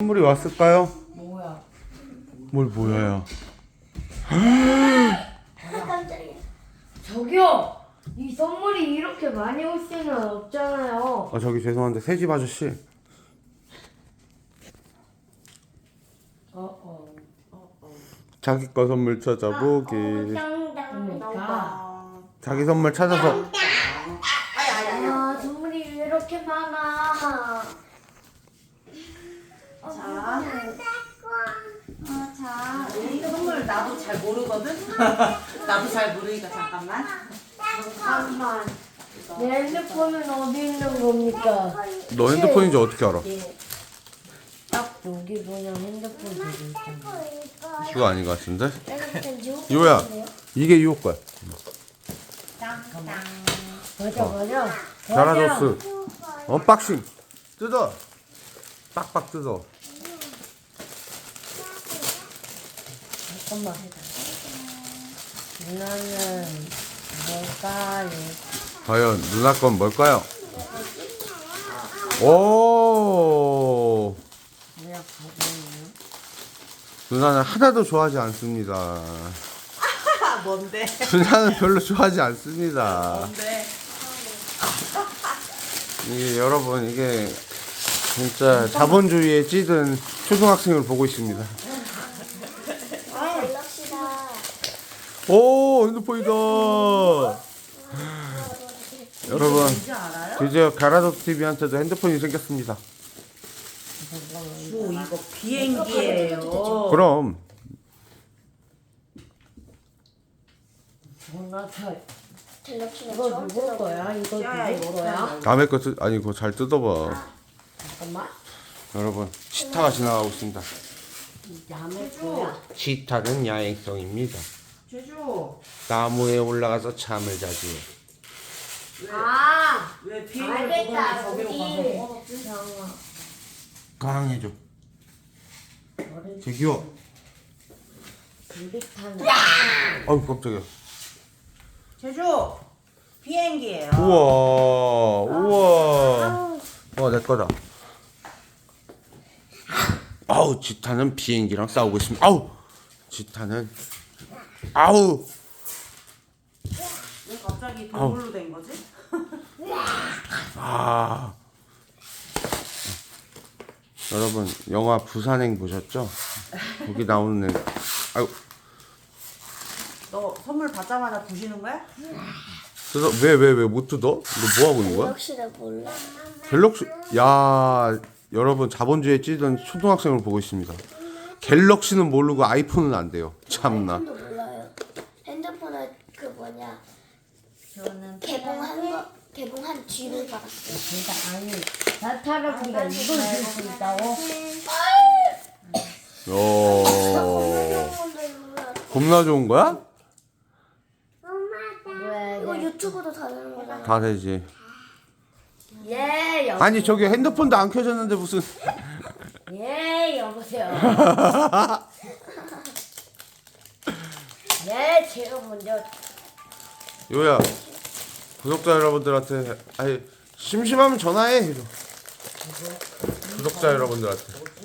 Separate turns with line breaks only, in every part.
선물이 왔을까요?
뭐야?
뭘 뭐야요?
깜짝이야.
저기요! 이 선물이 이렇게 많이 올 수는 없잖아요.
아 저기 죄송한데 새집 아저씨
어, 어, 어, 어.
자기 거 선물 찾아보기
땅땅
그러니까.
자기 선물 찾아서
아, 선물이 왜 이렇게 많아?
자, 어, 자, 이 선물 나도 잘 모르거든. 나도 잘 모르니까 잠깐만.
잠깐만. 내 핸드폰은 어디 있는 겁니까?
너 핸드폰인지 어떻게 알아?
딱 여기 그냥 핸드폰 들고 있잖아.
그거 아닌 것 같은데?
이거
이거야 이게 유호 거야
맞아, 맞아.
자라도스 언박싱 뜯어 빡빡 뜯어
잠깐만. 누나는 뭘까요?
과연 누나 건 뭘까요? 오
뭐야, 가보네요.
누나는 하나도 좋아하지 않습니다
아, 뭔데?
누나는 별로 좋아하지 않습니다
뭔데?
이게 여러분 이게 진짜 자본주의에 찌든 초등학생을 보고 있습니다. 오 핸드폰이다 여러분? 드디어 가라독 TV한테도 핸드폰이 생겼습니다
오, 이거 비행기예요.
그럼
뭔가 잘. 이거 누구 거야? 이거
야,
누구
이거
거야?
남의 거 뜯, 아니 그거 잘 뜯어봐
잠깐만.
여러분 치타가 지나가고 있습니다
남의 거야?
치타는 야행성입니다
제주,
나무에 올라가서 잠을 자지요
아!
왜 비행기
알겠다,
보더니 저기로. 가서?
잠깐만.
강해줘.
머리
저기요.
둘이 타는.
아유 깜짝이야.
제주, 비행기예요.
우와 우와. 와내 거다. 아우 치타는 비행기랑 싸우고 있습니다. 아우 치타는 아우
왜 갑자기 동물로 된 거지?
아 여러분 영화 부산행 보셨죠? 거기 나오는 애 아유
너 선물 받자마자 부시는 거야?
뜯어 왜왜 왜 못 뜯어? 너 뭐 하고 있는 거야?
갤럭시를 몰라.
갤럭시 야 여러분 자본주의에 찌든 초등학생을 보고 있습니다. 갤럭시는 모르고 아이폰은 안 돼요. 참나.
핸드폰도 몰라요. 핸드폰을 그 뭐냐
저는
개봉한 거 개봉한 뒤를 받았어요.
진짜 아니 나타나보니까 이걸 줄수 있다고?
어 겁나 좋은 거야?
왜?
이거 유튜브도 다 되는 거잖아.
다 되지.
예, 여,
아니 저기 핸드폰도 안 켜졌는데 무슨
예, 여보세요. 예, 제가 먼저
요야 구독자 여러분들한테 아니 심심하면 전화해. 이러. 구독자 여러분들한테.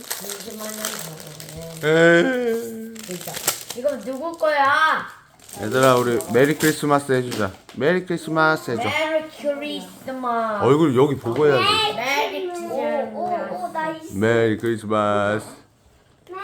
잠시만요.
에이.
진짜. 이거 누구 거야?
얘들아 우리 메리 크리스마스 해주자. 메리 크리스마스 해줘.
메리 크리스마스.
얼굴 여기 보고 해야지.
메리 크리스마스.
오, 오, 나이스.
메리 크리스마스.